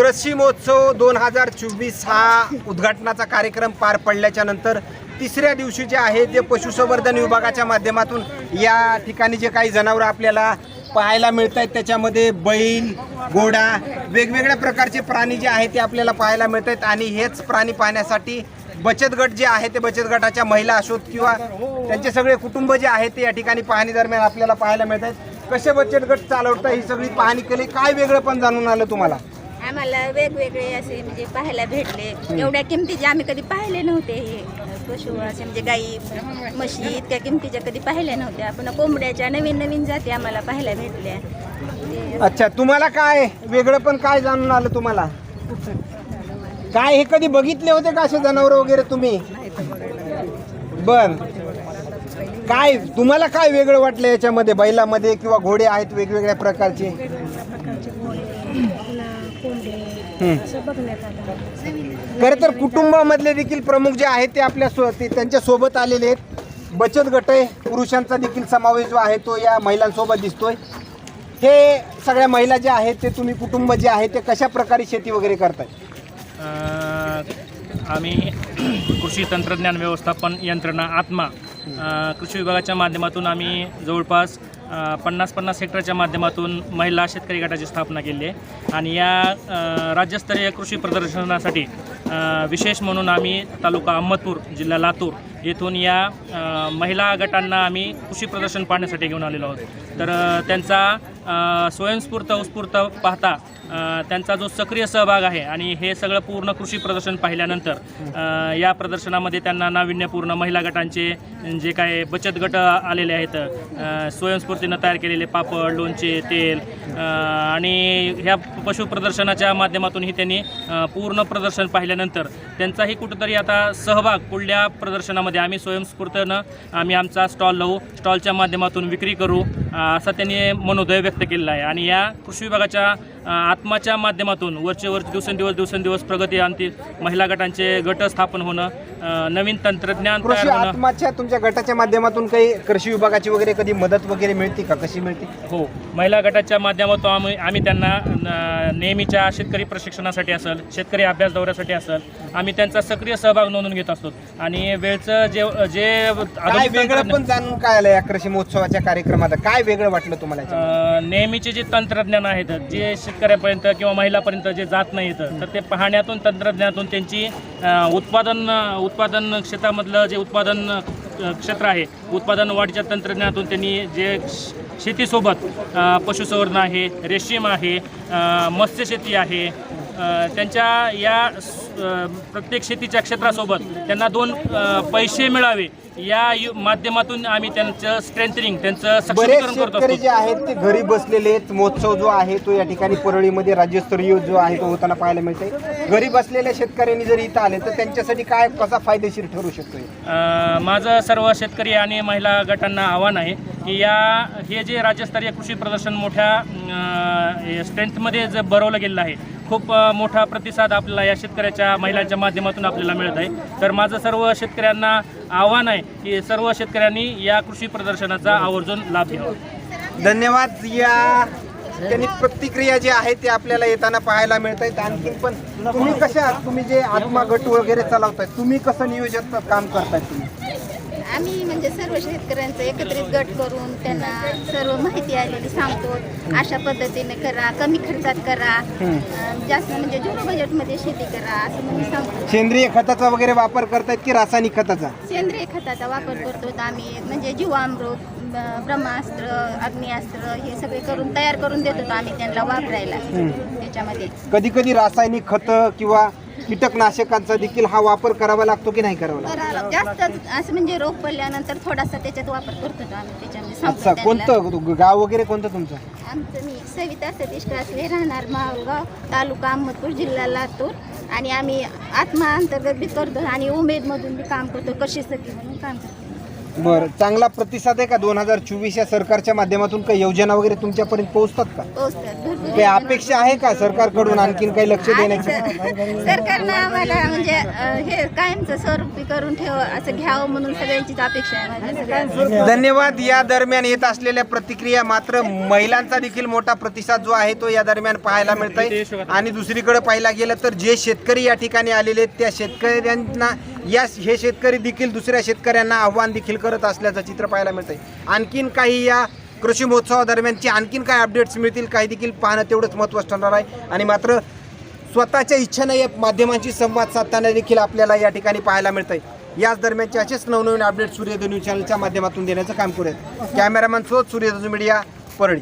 कृषी महोत्सव दोन हजार चोवीस हा उद्घाटनाचा कार्यक्रम पार पडल्याच्या नंतर तिसऱ्या दिवशी जे आहे ते पशुसंवर्धन विभागाच्या माध्यमातून या ठिकाणी जे काही जनावरं आपल्याला पाहायला मिळत आहेत त्याच्यामध्ये बैल घोडा वेगवेगळ्या प्रकारचे प्राणी जे आहेत ते आपल्याला पाहायला मिळत आहेत आणि हेच प्राणी पाहण्यासाठी बचत गट जे आहे ते बचत गटाच्या महिला असोत किंवा त्यांचे सगळे कुटुंब जे आहेत ते या ठिकाणी पाहणी दरम्यान आपल्याला पाहायला मिळत आहेत कसे बचत गट चालवतात ही सगळी पाहणी केली? काय वेगळं पण जाणून आलं तुम्हाला? आम्हाला वेगवेगळे असे म्हणजे पाहायला भेटले. एवढ्या किमतीचे आम्ही कधी पाहिले नव्हते हे. पशु असे म्हणजे गाई म्हशी इतक्या किमतीच्या कधी पाहिल्या नव्हत्या. पुन्हा कोंबड्याच्या नवीन नवीन जाती आम्हाला पाहायला भेटल्या. अच्छा तुम्हाला काय? वेगळं पण काय जाणून आलं तुम्हाला? काय हे कधी बघितले होते का असे जनावर वगैरे तुम्ही? बर. काय तुम्हाला काय वेगळं वाटलं याच्यामध्ये बैलामध्ये किंवा घोडे आहेत वेगवेगळ्या प्रकारचे? हम्म. खरं तर कुटुंबामधले देखील प्रमुख जे आहेत ते आपल्या सो ते त्यांच्यासोबत आलेले आहेत बचत गट आहे पुरुषांचा देखील समावेश जो आहे तो या महिलांसोबत दिसतोय हे सगळ्या महिला ज्या आहेत ते तुम्ही कुटुंब जे आहे ते कशा प्रकारे शेती वगैरे करताय आम्ही कृषी तंत्रज्ञान व्यवस्थापन यंत्रणा आत्मा कृषी विभागाच्या माध्यमातून आम्ही जवळपास पन्नास पन्नास हेक्टरच्या माध्यमातून महिला शेतकरी गटाची स्थापना केली आहे. आणि या राज्यस्तरीय कृषी प्रदर्शनासाठी विशेष म्हणून आम्ही तालुका अहमदपूर जिल्हा लातूर येथून या महिला गटांना आम्ही कृषी प्रदर्शन पाहण्यासाठी घेऊन आलेलो आहोत. तर त्यांचा स्वयंस्फूर्त उत्स्फूर्त पाहता त्यांचा जो सक्रिय सहभाग आहे आणि हे सगळं पूर्ण कृषी प्रदर्शन पाहिल्यानंतर या प्रदर्शनामध्ये त्यांना नाविन्यपूर्ण महिला गटांचे जे काय बचत गट आलेले आहेत स्वयंस्फूर्तीनं तयार केलेले पापड लोणचे तेल आणि ह्या पशु प्रदर्शनाच्या माध्यमातूनही त्यांनी पूर्ण प्रदर्शन पाहिल्यानंतर त्यांचाही कुठंतरी आता सहभाग पुढल्या प्रदर्शनामध्ये आम्ही स्वयंस्फूर्तीनं आम्ही आमचा स्टॉल लावू. स्टॉलच्या माध्यमातून विक्री करू. असा त्यांनी मनोदय व्यक्त केलेला आहे. आणि या कृषी विभागाच्या आत्माच्या माध्यमातून वरचे वर दिवसेंदिवस दिवसेंदिवस प्रगती आणती महिला गटांचे गट स्थापन होणं नवीन तंत्रज्ञान कृषी आत्माच्या तुमच्या गटाच्या माध्यमातून काही कृषी विभागाची वगैरे कधी मदत वगैरे मिळते का? कशी मिळते? हो महिला गटाच्या माध्यमातून आम्ही आम्ही त्यांना नेहमीच्या शेतकरी प्रशिक्षणासाठी असेल शेतकरी अभ्यास दौऱ्यासाठी असेल आम्ही त्यांचा सक्रिय सहभाग नोंदवून घेत असतो. आणि वेळचं जे जे वेगळं पण जाणून काय आलं या कृषी महोत्सवाच्या कार्यक्रमात? काय वेगळं वाटलं तुम्हाला नेहमीचे जे तंत्रज्ञान आहेत जे शेतकऱ्यापर्यंत किंवा महिलापर्यंत जे जात नाहीत तर ते पाहण्यातून तंत्रज्ञानातून त्यांची उत्पादन उत्पादन क्षेत्रामधलं जे उत्पादन क्षेत्र आहे उत्पादन वाढीच्या तंत्रज्ञानातून त्यांनी जे श- शेतीसोबत पशुसंवर्धन आहे रेशीम आहे मत्स्यशेती आहे त्यांच्या या स- प्रत्येक शेतीच्या क्षेत्रासोबत त्यांना दोन पैसे मिळावे या यु- माध्यमातून आम्ही त्यांचं स्ट्रेंथनिंग त्यांचं बरेच सक्षमीकरण करत शेतकरी असतो जे आहेत ते घरी बसलेले आहेत. महोत्सव जो आहे तो या ठिकाणी परळीमध्ये राज्यस्तरीय जो आहे तो होताना पाहायला मिळतंय. घरी बसलेल्या शेतकऱ्यांनी जर इथं आले तर त्यांच्यासाठी काय कसा फायदेशीर ठरू शकतो हे? अ, माझं सर्व शेतकरी आणि महिला गटांना आव्हान आहे की या हे जे राज्यस्तरीय कृषी प्रदर्शन मोठ्या स्ट्रेंथमध्ये जे भरवलं गेलेलं आहे खूप मोठा प्रतिसाद आपल्याला या शेतकऱ्याच्या महिलांच्या माध्यमातून आपल्याला मिळत आहे. तर माझं सर्व शेतकऱ्यांना आव्हान आहे की सर्व शेतकऱ्यांनी या कृषी प्रदर्शनाचा आवर्जून लाभ घ्यावा. धन्यवाद. या त्यांनी प्रतिक्रिया जी आहे ते आपल्याला येताना पाहायला मिळत आहेत. आणखी पण तुम्ही कशा तुम्ही जे आत्मा गट वगैरे चालवताय तुम्ही कसं नियोजन काम करताय तुम्ही? आम्ही म्हणजे सर्व शेतकऱ्यांचं एकत्रित गट करून त्यांना सर्व माहिती आलेली सांगतो. अशा पद्धतीने करा कमी खर्चात करा. जास्त म्हणजे झिरो बजेटमध्ये शेती करा असं म्हणून सांगतो. सेंद्रिय खताचा वगैरे वापर करतायत की रासायनिक खताचा? सेंद्रिय खताचा वापर करतो आम्ही म्हणजे जीवामृत ब्रह्मास्त्र अग्निअस्त्र हे सगळे करून तयार करून देतो आम्ही त्यांना वापरायला. त्याच्यामध्ये. कधी कधी रासायनिक खतं किंवा कीटकनाशकांचा देखील हा वापर करावा लागतो की नाही करावा लागतो? जास्त असं म्हणजे रोग पडल्यानंतर थोडासा त्याच्यात वापर करतो आम्ही त्याच्यामध्ये अच्छा सांगतो त्यांना. कोणतं गाव वगैरे कोणतं तुमचं? आमचं मी सविता सतीश कासले राहणार माळगाव तालुका अहमदपूर जिल्हा लातूर. आणि आम्ही आत्मा अंतर्गत बी करतो आणि उमेदमधून बी काम करतो कशी सखी म्हणून काम करतो. बरं चांगला प्रतिसाद आहे का? दोन हजार चोवीस या सरकारच्या माध्यमातून काही योजना वगैरे तुमच्यापर्यंत पोहोचतात का? पोहोचतात. भरपूर काही अपेक्षा आहे का सरकारकडून आणखीन काही लक्ष देण्याची. सरकारनं आम्हाला म्हणजे अं, हे कायमचं स्वरूपी करून ठेव असं घ्यावं म्हणून सगळ्यांचीच अपेक्षा आहे माझ्या धन्यवाद. या दरम्यान येत असलेल्या प्रतिक्रिया मात्र महिलांचा देखील मोठा प्रतिसाद जो आहे तो या दरम्यान पाहायला मिळतोय. आणि दुसरीकडे पाहायला गेलं तर जे शेतकरी या ठिकाणी आलेले आहेत त्या शेतकऱ्यांना या हे शेतकरी देखील दुसऱ्या शेतकऱ्यांना आव्हान देखील करत असल्याचं चित्र पाहायला मिळतंय. आणखीन काही या कृषी महोत्सवादरम्यानची आणखीन काय अपडेट्स मिळतील काही देखील पाहणं तेवढंच महत्त्वाचं ठरणार आहे. आणि मात्र स्वतःच्या इच्छेनं या माध्यमांशी संवाद साधताना देखील आपल्याला या ठिकाणी पाहायला मिळतंय. याच दरम्यानचे असेच नवनवीन अपडेट सूर्यद न्यूज चॅनलच्या माध्यमातून देण्याचं काम करूयात. कॅमेरामॅन सोद सूर्यद मीडिया परळी.